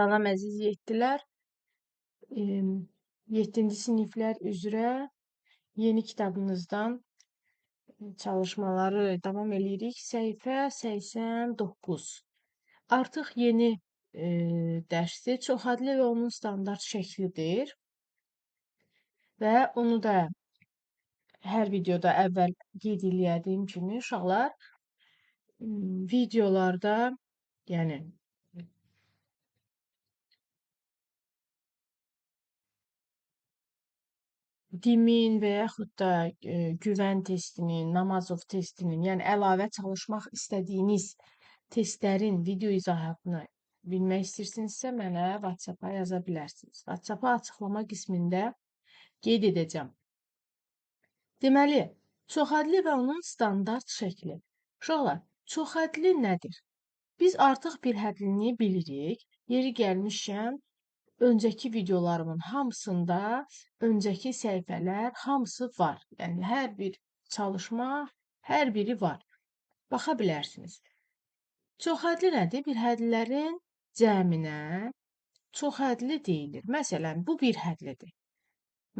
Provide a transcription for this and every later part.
Salam əziz yeddilər. 7-ci siniflər üzrə yeni kitabımızdan çalışmaları davam eləyirik. Səhifə 89. Artıq yeni e, dərsdir. Çoxadlı və onun standart şəklidir. Və onu da hər videoda əvvəl qeyd elədiyim kimi uşaqlar videolarda, yəni DİM-in və yaxud da e, güvən testinin, Namazov testinin, yəni əlavə çalışmaq istədiyiniz testlərin video izahatını bilmək istəyirsinizsə, mənə WhatsApp-a yaza bilərsiniz. WhatsApp-a açıqlama qismində qeyd edəcəm. Deməli, çoxhədli və onun standart şəkli. Uşaqlar, çoxhədli nədir? Biz artıq bir hədlini bilirik. Yeri gəlmişkən öncəki videolarımın hamısında öncəki səhifələr hamısı var. Yəni hər bir çalışma, hər biri var. Baxa bilərsiniz. Çoxhədli nədir? Bir hədlərin cəminə çoxhədli deyilir. Məsələn, bu bir hədlidir.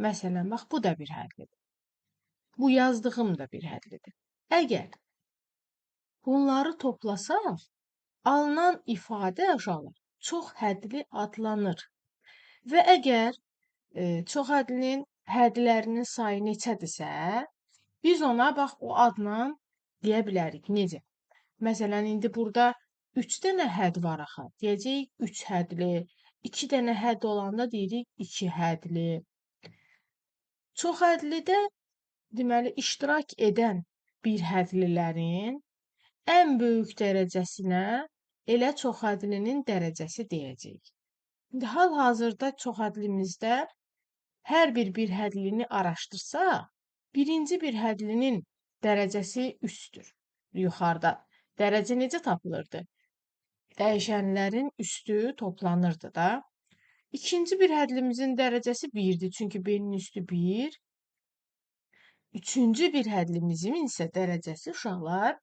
Məsələn, bax bu da bir hədlidir. Bu yazdığım da bir hədlidir. Əgər bunları toplasaq, alınan ifadə uşaqlar çox hədli adlanır. Və əgər çox hədlinin hədlərinin sayı neçədirsə, biz ona bax o adla deyə bilərik. Necə? Məsələn, indi burada 3 dənə hədd var axı. Deyəcəyik 3 hədli. 2 dənə hədd olanda deyirik 2 hədli. Çox hədlidə deməli iştirak edən bir hədlilərin ən böyük dərəcəsinə elə çox hədlinin dərəcəsi deyəcəyik. İndi hal-hazırda çoxhədlimizdə hər bir bir hədlini araşdırsaq, birinci bir hədlinin dərəcəsi 3-dür. Yuxarıda. Dərəcə necə tapılırdı? Dəyişənlərin üstü toplanırdı da. İkinci bir hədlimizin dərəcəsi 1-dir, çünki B-nin üstü 1. Üçüncü bir hədlimizin isə dərəcəsi uşaqlar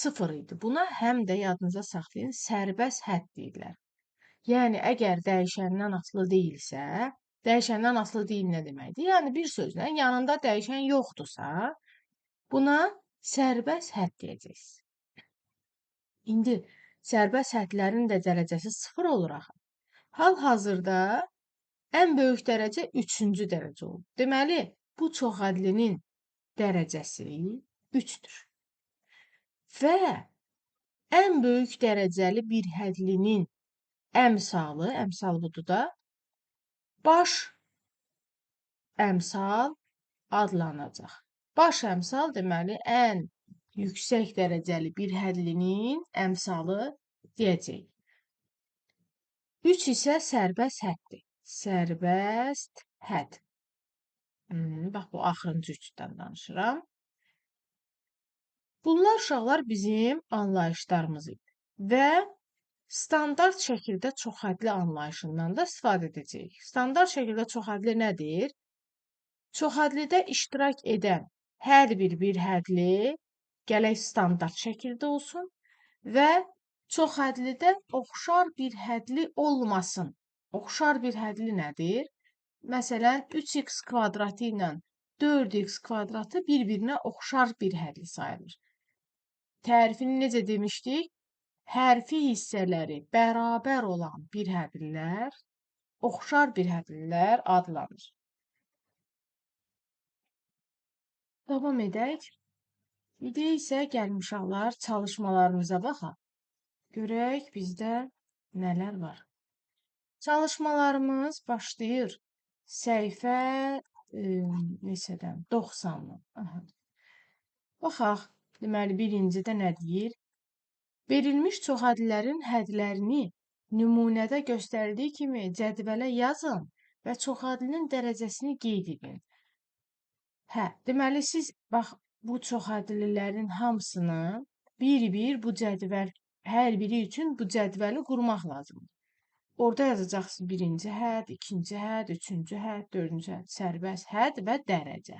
0 idi. Buna həm də yadınıza saxlayın, sərbəst hədd deyirlər. Yəni əgər dəyişəndən asılı deyilsə, dəyişəndən asılı deyil nə deməkdir? Yəni bir sözlə yanında dəyişən yoxdursa, buna sərbəst hədd deyəcəksiniz. İndi sərbəst həddlərin də dərəcəsi 0 olur axı. Hal-hazırda ən böyük dərəcə 3-cü dərəcə olub. Deməli, bu çoxhədlinin dərəcəsi 3-dür. Və ən böyük dərəcəli bir hədlinin əmsalı, əmsal budur da, baş əmsal adlanacaq. Baş əmsal deməli ən yüksək dərəcəli bir hədlinin əmsalı deyəcəyik. 3 isə sərbəst həddir. Sərbəst hədd. Hmm, bax bu axırıncı üçdən danışıram. Bunlar uşaqlar bizim anlayışlarımız idi. Və Standart şəkildə çoxhədli anlayışından da istifadə edəcəyik. Standart şəkildə çoxhədli nədir? Çoxhədlidə iştirak edən hər bir bir hədli gərək standart şəkildə olsun və çoxhədlidə oxşar bir hədli olmasın. Oxşar bir hədli nədir? Məsələn, 3x kvadratı ilə 4x kvadratı bir-birinə oxşar bir hədli sayılır. Tərifini necə demişdik? Hərfi hissələri bərabər olan bir hədllər oxşar bir hədllər adlanır. Davam edək. İndi isə gəlmiş hallar çalışmalarımıza baxaq. Görək bizdə nələr var. Çalışmalarımız başlayır. Səhifə e, neçədən? 90-dan. Baxaq. Deməli, birincidə nə deyir? Verilmiş çoxhədlilərin hədlərini nümunədə göstərildiyi kimi cədvələ yazın və çoxhədlinin dərəcəsini qeyd edin. Hə, deməli siz bax bu çoxhədlilərin hamısını bir-bir bu cədvəl hər biri üçün bu cədvəli qurmaq lazımdır. Orada yazacaqsınız birinci hədd, ikinci hədd, üçüncü hədd, dördüncü hədd, sərbəst hədd və dərəcə.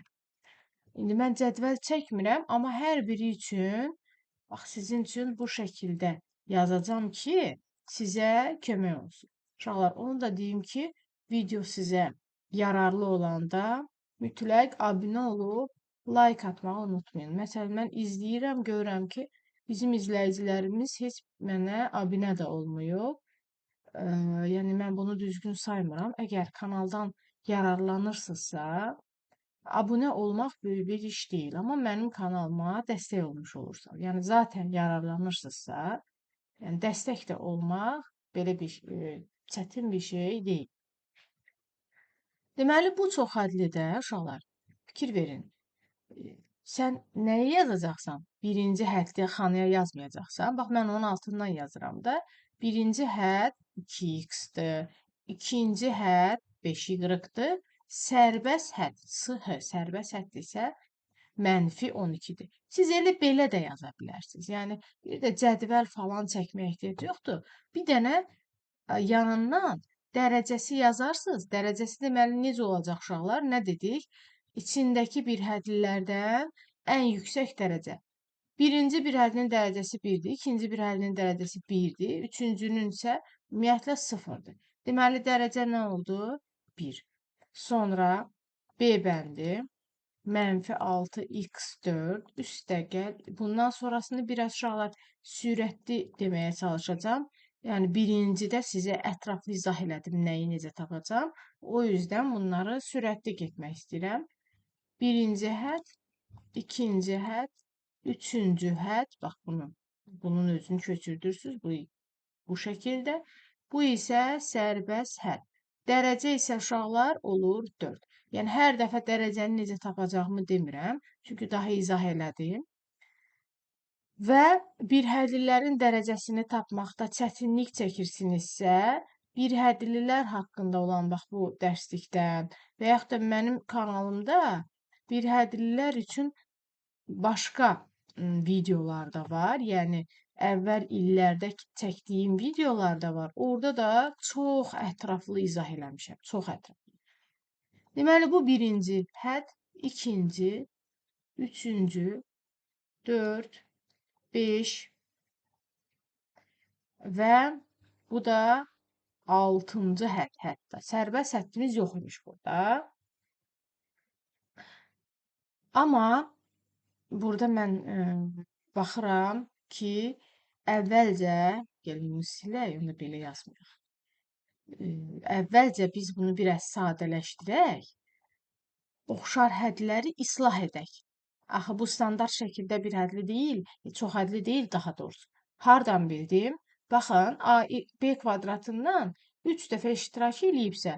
İndi mən cədvəl çəkmirəm, amma hər biri üçün Bax, sizin üçün bu şəkildə yazacağam ki, sizə kömək olsun. Uşaqlar, onu da deyim ki, video sizə yararlı olanda mütləq abunə olub like atmağı unutmayın. Məsələn, mən izləyirəm, görürəm ki, bizim izləyicilərimiz heç mənə abunə də olmayıb. Ə, yəni mən bunu düzgün saymıram. Əgər kanaldan yararlanırsınızsa, abunə olmaq böyük bir iş deyil, amma mənim kanalıma dəstək olmuş olursunuz. Yəni zaten yararlanırsınızsa, yəni dəstək də olmaq belə bir e, çətin bir şey deyil. Deməli bu çox hədlidə uşaqlar. Fikir verin. E, Sən nəyi yazacaqsan? Birinci həddə xanaya yazmayacaqsan. Bax mən onun altından yazıram da. Birinci hədd 2x-dir. İkinci hədd 5y-dir. Sərbəst hədd sıx sərbəst hədd isə mənfi 12-dir. Siz elə belə də yaza bilərsiniz. Yəni bir də cədvəl falan çəkməyə ehtiyac yoxdur. Bir dənə yanından dərəcəsi yazarsınız. Dərəcəsi deməli necə olacaq uşaqlar? Nə dedik? İçindəki bir hədlilərdən ən yüksək dərəcə. Birinci bir həddin dərəcəsi 1-dir, ikinci bir həddin dərəcəsi 1-dir, üçüncünün isə ümumiyyətlə 0-dır. Deməli dərəcə nə oldu? 1. Sonra B bəndi mənfi 6x4 üstəgəl. Bundan sonrasını biraz uşaqlar sürətli deməyə çalışacağam. Yəni birincidə sizə ətraflı izah elədim nəyi necə tapacağam. O yüzden bunları sürətli getmək istəyirəm. Birinci hədd, ikinci hədd, üçüncü hədd, bax bunu, bunun özünü köçürdürsünüz bu, bu şəkildə. Bu isə sərbəst hədd. Dərəcə isə uşaqlar olur 4. Yəni hər dəfə dərəcəni necə tapacağımı demirəm, çünki daha izah elədim. Və bir hədlilərin dərəcəsini tapmaqda çətinlik çəkirsinizsə, bir hədlilər haqqında olan bax bu dərslikdən və yaxud da mənim kanalımda bir hədlilər üçün başqa videolar da var. Yəni əvvəl illərdə çəkdiyim videolar da var. Orada da çox ətraflı izah eləmişəm. Çox ətraflı. Deməli bu birinci hədd, ikinci, üçüncü, dörd, 5 və bu da 6-cı hədd hətta. Sərbəst həddimiz yox imiş burada. Amma burada mən ə, baxıram ki, əvvəlcə gəlin bunu silək, onu belə yazmayaq. Ə, əvvəlcə biz bunu biraz sadələşdirək, oxşar hədləri islah edək. Axı bu standart şəkildə bir hədli deyil, e, çox hədli deyil daha doğrusu. Hardan bildim? Baxın, A B kvadratından 3 dəfə iştirak eləyibsə,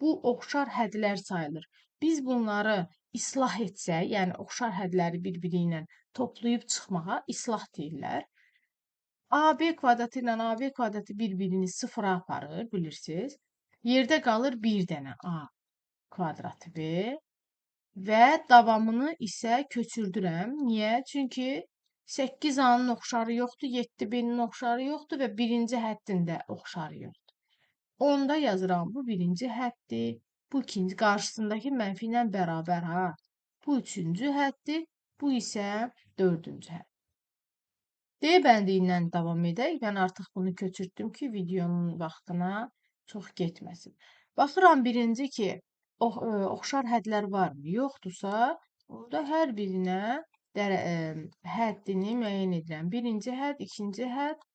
bu oxşar hədlər sayılır. Biz bunları islah etsək, yəni oxşar hədləri bir-biri ilə toplayıb çıxmağa islah deyirlər. AB kvadratı ilə AB kvadratı bir-birini sıfıra aparır, bilirsiniz. Yerdə qalır bir dənə A kvadratı B və davamını isə köçürdürəm. Niyə? Çünki 8 A-nın oxşarı yoxdur, 7 B-nin oxşarı yoxdur və birinci həddin də oxşarı yoxdur. Onda yazıram bu birinci həddir, bu ikinci qarşısındakı mənfi ilə bərabər ha. Bu üçüncü həddir, bu isə dördüncü hədd. D bəndi ilə davam edək. Mən artıq bunu köçürtdüm ki, videonun vaxtına çox getməsin. Baxıram birinci ki, ox ə, oxşar hədlər varmı? Yoxdursa, orada hər birinə dərə, ə, həddini müəyyən edirəm. Birinci hədd, ikinci hədd,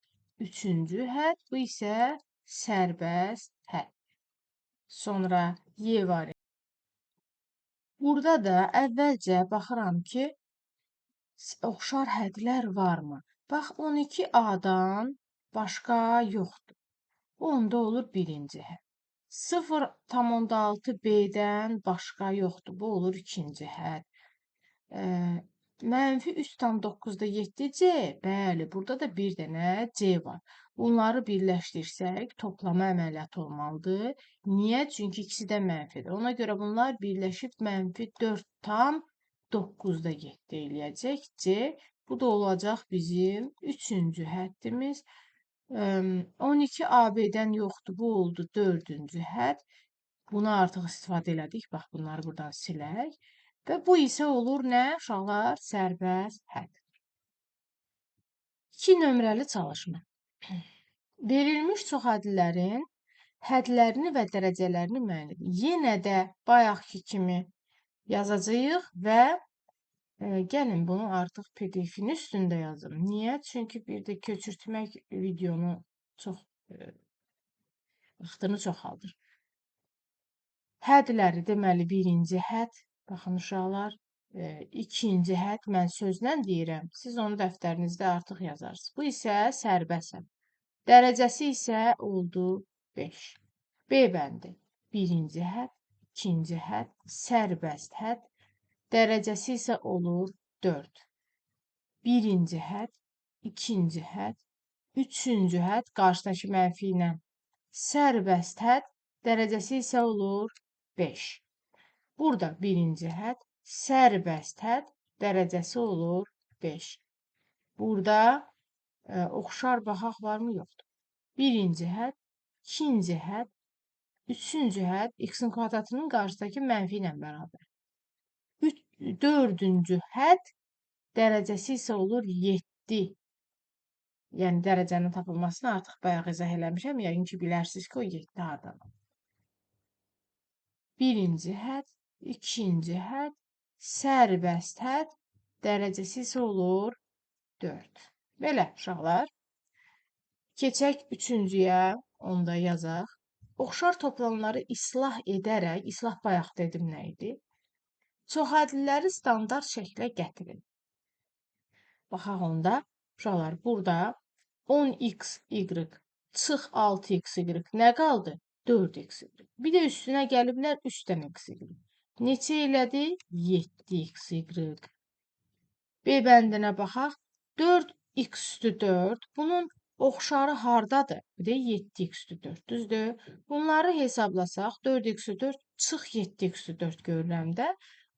üçüncü hədd, bu isə sərbəst hədd. Sonra Y variantı. Burada da əvvəlcə baxıram ki, oxşar hədlər varmı? Bax 12A-dan başqa yoxdur. Onda olur birinci hədd. 0,6 B-dən başqa yoxdur. Bu olur ikinci hədd. E, mənfi 3,9-da 7 C. Bəli, burada da bir dənə C var. Bunları birləşdirsək toplama əməliyyatı olmalıdır. Niyə? Çünki ikisi də mənfidir. Ona görə bunlar birləşib mənfi 4,9-da 7 eləyəcək C. Bu da olacaq bizim üçüncü həddimiz. 12 AB-dən yoxdur. Bu oldu dördüncü hədd. Bunu artıq istifadə elədik. Bax, bunları buradan silək. Və bu isə olur nə? Uşaqlar, sərbəst hədd. 2 nömrəli çalışma. Verilmiş çoxhədlilərin hədlərini və dərəcələrini müəyyən edin. Yenə də bayaqki kimi yazacağıq və e, gəlin bunu artıq PDF-in üstündə yazım. Niyə? Çünki bir də köçürtmək videonu çox e, vaxtını çoxaldır. Hədləri deməli birinci hədd, baxın uşaqlar, e, ikinci hədd mən sözlə deyirəm. Siz onu dəftərinizdə artıq yazarsınız. Bu isə sərbəstəm. Dərəcəsi isə oldu 5. B bəndi. Birinci hədd, ikinci hədd, sərbəst hədd. Dərəcəsi isə olur 4. Birinci hədd, ikinci hədd, üçüncü hədd qarşıdakı mənfi ilə sərbəst hədd dərəcəsi isə olur 5. Burada birinci hədd, sərbəst hədd dərəcəsi olur 5. Burada ə, oxşar baxaq varmı yoxdur. Birinci hədd, ikinci hədd, üçüncü hədd x-in kvadratının qarşısındakı mənfi ilə bərabər. Dördüncü hədd dərəcəsi isə olur 7. Yəni dərəcənin tapılmasını artıq bayaq izah eləmişəm. Yəqin ki, bilərsiniz ki, o 7 hardadır. Birinci hədd, ikinci hədd, sərbəst hədd, dərəcəsi isə olur 4. Belə uşaqlar. Keçək üçüncüyə, onu da yazaq. Oxşar toplananları islah edərək, islah bayaq dedim nə idi? Çoxədliləri standart şəklə gətirin. Baxaq onda, uşaqlar, burada 10x, y çıx 6x, y nə qaldı? 4x, y. Bir də üstünə gəliblər 3 dənə x, y. Neçə elədi? 7x, y. B bəndinə baxaq. 4x üstü 4. Bunun oxşarı hardadır? Bir də 7x üstü 4. Düzdür? Bunları hesablasaq 4x üstü 4 çıx 7x üstü 4 görürəmdə.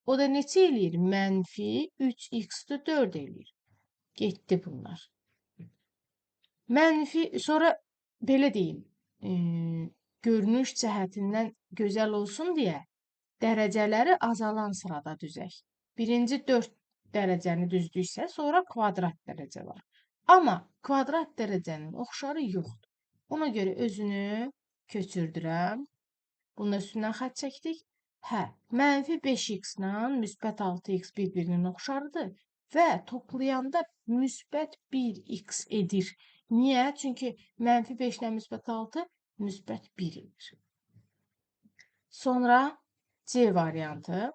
O da neçə eləyir? Mənfi 3x üstü 4 eləyir. Getdi bunlar. Mənfi, sonra belə deyim, e, görünüş cəhətindən gözəl olsun deyə dərəcələri azalan sırada düzək. Birinci 4 dərəcəni düzdüksə, sonra kvadrat dərəcə var. Amma kvadrat dərəcənin oxşarı yoxdur. Ona görə özünü köçürdürəm. Bunun üstündən xətt çəkdik. Hə, mənfi 5x ilə müsbət 6x bir-birinin oxşarıdır və toplayanda müsbət 1x edir. Niyə? Çünki mənfi 5 ilə müsbət 6 müsbət 1 edir. Sonra C variantı.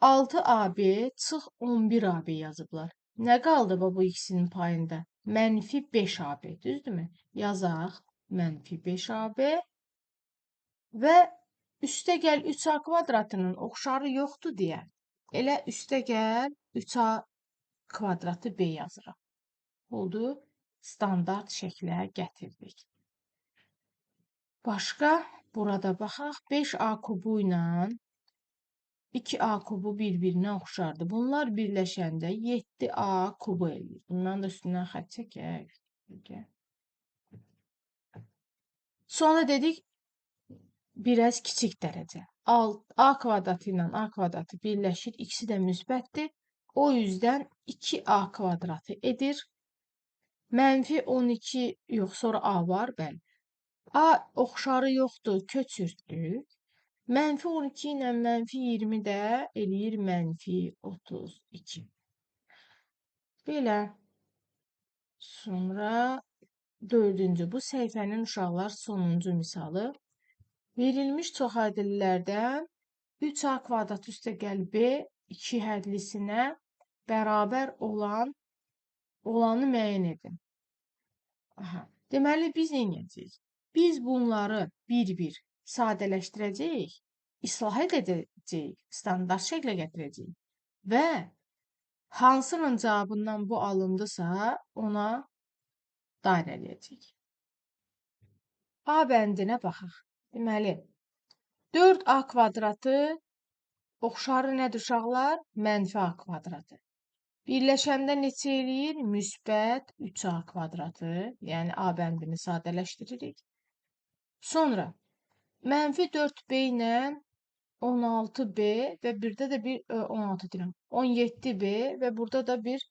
6AB çıx 11AB yazıblar. Nə qaldı bu ikisinin payında? Mənfi 5AB, düzdürmü? Yazaq. Mənfi 5AB və üstə gəl 3A kvadratının oxşarı yoxdur deyə elə üstə gəl 3A kvadratı B yazırıq. Oldu? standart şəklə gətirdik. Başqa burada baxaq 5A kubu ilə 2A kubu bir-birinə oxşardır. Bunlar birləşəndə 7A kubu eləyir. Bundan da üstündən xətt çəkək. Sonra dedik biraz kiçik dərəcə. A kvadratı ilə A kvadratı birləşir. İkisi də müsbətdir. O yüzden 2A kvadratı edir. Mənfi 12 yox, sonra A var, bəli. A oxşarı yoxdur, köçürtdük. Mənfi 12 ilə mənfi 20 də eləyir mənfi 32. Belə. Sonra dördüncü, bu səhifənin uşaqlar sonuncu misalı. Verilmiş çoxhədlilərdən 3A kvadrat üstə gəl B 2 hədlisinə bərabər olan olanı müəyyən edin. Aha. Deməli biz nə edəcəyik? Biz bunları bir-bir sadələşdirəcəyik, islah edəcəyik, standart şəklə gətirəcəyik və hansının cavabından bu alındısa, ona dair eləyəcəyik. A bəndinə baxaq. Deməli, 4A kvadratı oxşarı nədir uşaqlar? Mənfi A kvadratı. Birləşəndə neçə eləyir? Müsbət 3a kvadratı, yəni A bəndini sadələşdiririk. Sonra mənfi 4b ilə 16b və birdə də bir 16 deyirəm. 17b və burada da bir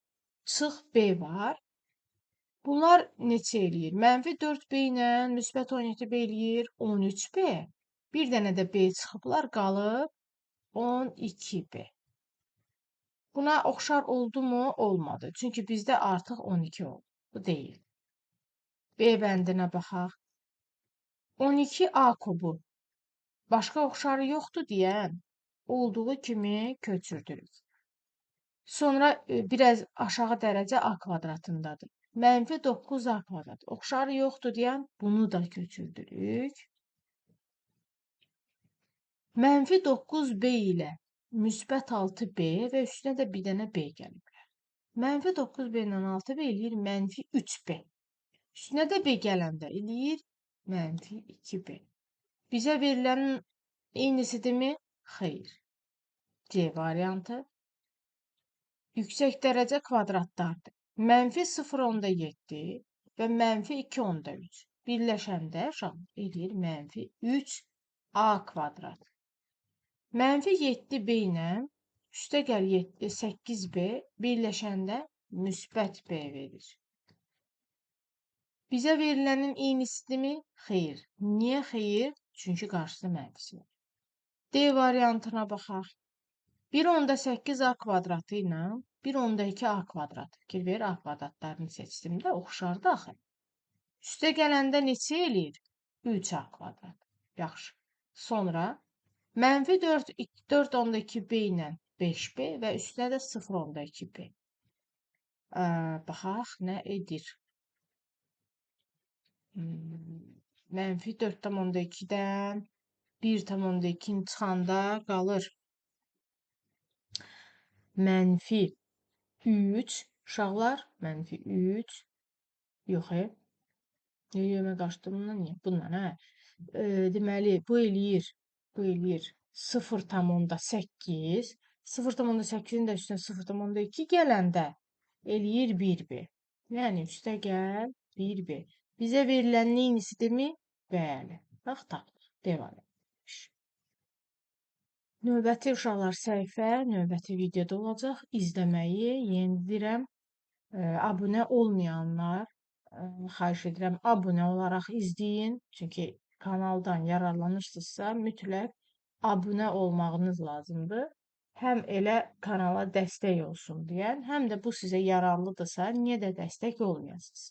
çıx b var. Bunlar neçə eləyir? Mənfi 4b ilə müsbət 17b eləyir 13b. Bir dənə də b çıxıblar, qalıb 12b. Buna oxşar oldu mu? Olmadı. Çünki bizdə artıq 12 oldu. Bu deyil. B bəndinə baxaq. 12A kubu. Başqa oxşarı yoxdur deyən olduğu kimi köçürdürük. Sonra e, biraz aşağı dərəcə A kvadratındadır. Mənfi 9A kvadrat. Oxşarı yoxdur deyən bunu da köçürdürük. Mənfi 9B ilə müsbət 6B və üstünə də bir dənə B gəliblər. Mənfi 9B ilə 6B eləyir mənfi 3B. Üstünə də B gələndə eləyir mənfi 2B. Bizə verilənin eynisidirmi? Xeyr. C variantı. Yüksək dərəcə kvadratlardır. Mənfi 0.7 və mənfi 2.3 birləşəndə uşaq eləyir mənfi 3a kvadrat. Mənfi 7b ilə üstə gəl 7, 8b birləşəndə müsbət b verir. Bizə verilənin eynisidirmi? Xeyr. Niyə xeyr? Çünki qarşısında mənfisi var. D variantına baxaq. 1.8a kvadratı ilə 1.2a kvadrat. Fikir ver, a kvadratlarını seçdim də oxşardı axı. Üstə gələndə neçə eləyir? 3a kvadrat. Yaxşı. Sonra mənfi 4, 4.2b ilə 5b və üstünə də 0.2b. Baxaq, nə edir? Hmm, mənfi 4.2-dən 1.2-ni çıxanda qalır. Mənfi 3 uşaqlar, mənfi 3 yox, e. Yemə qaçdı bundan niyə? Bundan, hə. E, deməli, bu eləyir, bu eləyir 0.8. 0.8-in də üstünə 0.2 gələndə eləyir 1b. Yəni üstə gəl 1b. Bizə verilən neynisidirmi? Bəli. Bax, tapdıq. Devam etmiş. Növbəti uşaqlar səhifə növbəti videoda olacaq. İzləməyi yenidirəm. Abunə olmayanlar xahiş edirəm abunə olaraq izləyin. Çünki kanaldan yararlanırsınızsa mütləq abunə olmağınız lazımdır. Həm elə kanala dəstək olsun deyən, həm də bu sizə yararlıdırsa, niyə də dəstək olmayasınız?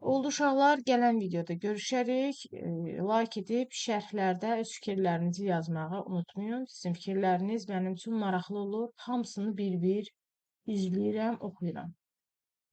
Oldu uşaqlar, gələn videoda görüşərik. Like edib şərhlərdə öz fikirlərinizi yazmağı unutmayın. Sizin fikirləriniz mənim üçün maraqlı olur. Hamısını bir-bir izləyirəm, oxuyuram.